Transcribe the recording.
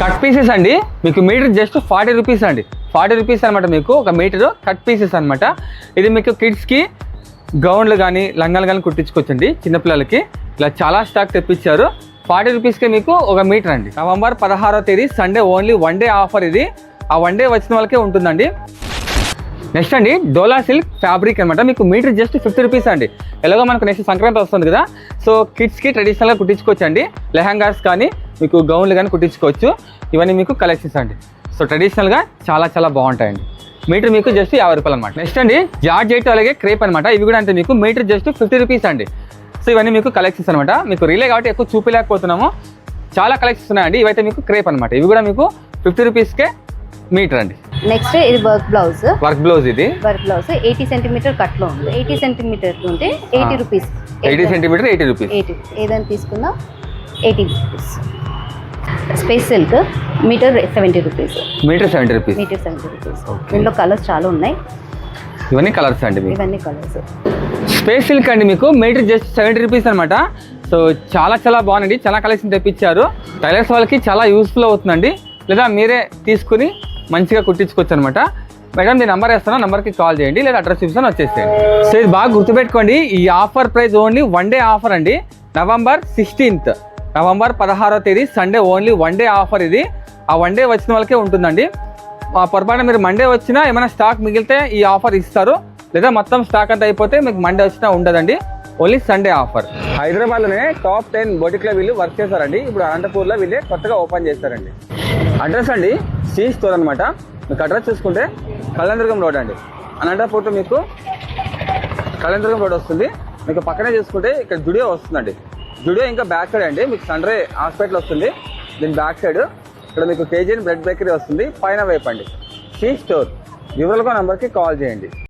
Cut pieces అండి. మీకు metre just forty rupees అండి. ఫార్టీ రూపీస్ అనమాట మీకు ఒక మీటర్ కట్ పీసెస్ అనమాట ఇది మీకు కిడ్స్కి గౌన్లు కానీ లంగాలు కానీ కుట్టించుకోవచ్చండి చిన్నపిల్లలకి ఇలా చాలా స్టాక్ తెప్పించారు. ఫార్టీ రూపీస్కే మీకు ఒక మీటర్ అండి. నవంబర్ పదహారో తేదీ Sunday only one day offer ఇది. ఆ వన్ డే వచ్చిన వాళ్ళకే ఉంటుందండి. నెక్స్ట్ అండి డోలా సిల్క్ ఫ్యాబ్రిక్ అనమాట మీకు మీటర్ జస్ట్ ఫిఫ్టీ రూపీస్ అండి. ఎలాగో మనకు నెక్స్ట్ సంక్రాంతి వస్తుంది కదా. సో కిడ్స్కి ట్రెడిషనల్గా కుట్టించుకోవచ్చు అండి లెహంగాస్ కానీ మీకు గౌన్లు కానీ కుట్టించుకోవచ్చు. ఇవన్నీ మీకు కలెక్షన్స్ అండి. సో ట్రెడిషనల్గా చాలా చాలా బాగుంటాయండి. మీటర్ మీకు జస్ట్ యాభై రూపాయలు అనమాట నెక్స్ట్ అండి జార్జెట్ అలాగే క్రేప్ అనమాట ఇవి కూడా అంతే మీకు మీటర్ జస్ట్ ఫిఫ్టీ రూపీస్ అండి. సో ఇవన్నీ మీకు కలెక్షన్స్ అనమాట మీకు రిలే కాబట్టి ఎక్కువ చూపించలేకపోతున్నాము చాలా కలెక్షన్స్ ఉన్నాయండి. ఇవైతే మీకు క్రేప్ అనమాట ఇవి కూడా మీకు ఫిఫ్టీ రూపీస్కే మీటర్ అండి. నెక్స్ట్ ఇది వర్క్ బ్లౌజ్ వర్క్ బ్లౌజ్ ఇది? వర్క్ బ్లౌజ్ ఎయిటీ సెంటీమీటర్ కట్లో ఉంది. ఎయిటీ సెంటీమీటర్ ఉంటే eighty. Rupees eighty centimetre eighty rupees eighty ఏదైనా తీసుకున్నా eighty rupees space silk metre seventy rupees metre seventy rupees metre seventy rupees. దీనిలో colours చాలా ఉన్నాయి. ఇవన్నీ కలర్స్ అండి ఇవన్నీ కలర్స్ స్పేస్ సిల్క్ అండి మీకు. మీటర్ జస్ట్ సెవెంటీ రూపీస్ అనమాట సో చాలా చాలా బాగుందండి. చాలా కలెక్షన్ తెప్పించారు. టైలర్స్ వాళ్ళకి చాలా యూస్ఫుల్ అవుతుందండి. లేదా మీరే తీసుకుని మంచిగా కుట్టించుకోవచ్చు అనమాట మేడం మీ నెంబర్ వేస్తాను నెంబర్కి కాల్ చేయండి లేదా అడ్రస్ చూపిస్తాను వచ్చేసేయండి. సో ఇది బాగా గుర్తుపెట్టుకోండి ఈ offer price only one day offer అండి. నవంబర్ సిక్స్టీన్త్ నవంబర్ పదహారో తేదీ Sunday only one day offer ఇది. ఆ వన్ డే వచ్చిన వాళ్ళకే ఉంటుందండి. ఆ పొరపాటున మీరు మండే వచ్చినా ఏమైనా స్టాక్ మిగిలితే ఈ ఆఫర్ ఇస్తారు. లేదా మొత్తం స్టాక్ అంతా అయిపోతే మీకు మండే వచ్చినా ఉండదండి. Only Sunday offer. హైదరాబాద్లోనే టాప్ టెన్ బొటిక్లో వీళ్ళు వర్క్ చేస్తారండి. ఇప్పుడు అనంతపూర్లో వీళ్ళే కొత్తగా ఓపెన్ చేస్తారండి. అడ్రస్ అండి? సి స్టోర్ అనమాట మీకు అడ్రస్ చూసుకుంటే కళ్యాణదుర్గం రోడ్ అండి. అనంతపూర్లో మీకు కళ్యాణదుర్గం రోడ్ వస్తుంది. మీకు పక్కనే చూసుకుంటే ఇక్కడ జుడియో వస్తుందండి. జుడియో ఇంకా బ్యాక్ సైడ్ అండి. మీకు సన్ హాస్పిటల్ వస్తుంది. దీని బ్యాక్ సైడ్ ఇక్కడ మీకు కేజీఎన్ బ్రెడ్ బేకరీ వస్తుంది. పైన వైపు అండి. She store. వివరాలుగా నెంబర్కి కాల్ చేయండి.